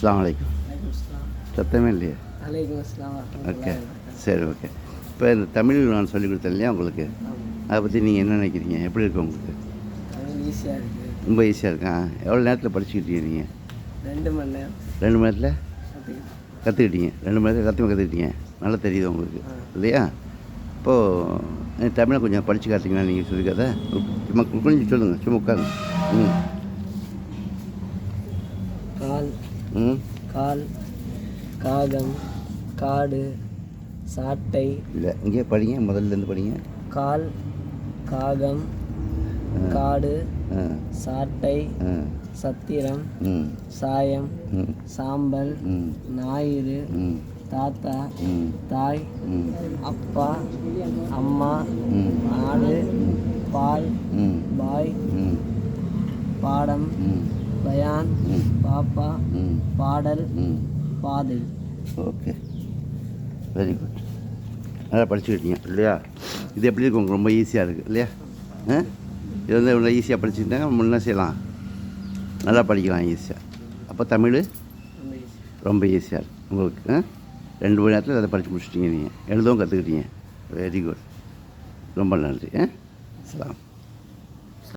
அஸ்ஸலாமு அலைக்கும். சத்தமே இல்லையா. அஸ்லாம் ஓகே சரி ஓகே. இப்போ இந்த தமிழ் நான் சொல்லிக் கொடுத்தேன் இல்லையா உங்களுக்கு? அதை பற்றி நீங்கள் என்ன நினைக்கிறீங்க? எப்படி இருக்கு உங்களுக்கு? ரொம்ப ஈஸியாக இருக்கா? எவ்வளோ நேரத்தில் படிச்சுக்கிட்டீங்க நீங்கள் ரெண்டு மணி நேரம். ரெண்டு மணி நேரத்தில்? கற்றுக்கிட்டீங்க ரெண்டு மணி நேரத்தில் கற்றுமே கற்றுக்கிட்டீங்க நல்லா தெரியுது உங்களுக்கு. இல்லையா? இப்போது தமிழை கொஞ்சம் படித்து காட்டிங்கன்னா நீங்கள் சொல்லிக்காத சும்மா கொஞ்சம் சொல்லுங்கள் சும்மா உட்காருங்க. ம். கால். ம் கால் காகம் காடு சாட்டை. இல்லை இங்கே படிங்க முதல்ல இருந்து படிங்க. கால் காகம் காடு சாட்டை சத்திரம் சாயம் சாம்பல் ஞாயிறு தாத்தா தாய் அப்பா அம்மா ஆடு பால் பாய் பாடம் ம். பயான் ம். பாப்பா ம். பாடல் பாதை ஓகே. Very good. நல்லா படிச்சுக்கிட்டீங்க இல்லையா? இது எப்படி இருக்கு? உங்களுக்கு ரொம்ப ஈஸியாக இருக்குது இல்லையா? ஆ? இது வந்து இவ்வளோ ஈஸியாக படிச்சுக்கிட்டாங்க முன்னே செய்யலாம். நல்லா படிக்கலாம் ஈஸியாக அப்போ தமிழ்? ரொம்ப ஈஸியாக இருக்கு. உங்களுக்கு ஆ? ரெண்டு மணி நேரத்தில் அதை படித்து முடிச்சிட்டீங்க நீங்கள் எழுதவும் கற்றுக்கிட்டீங்க வெரி குட். ரொம்ப நன்றி ஆ? அஸ்ஸலாம்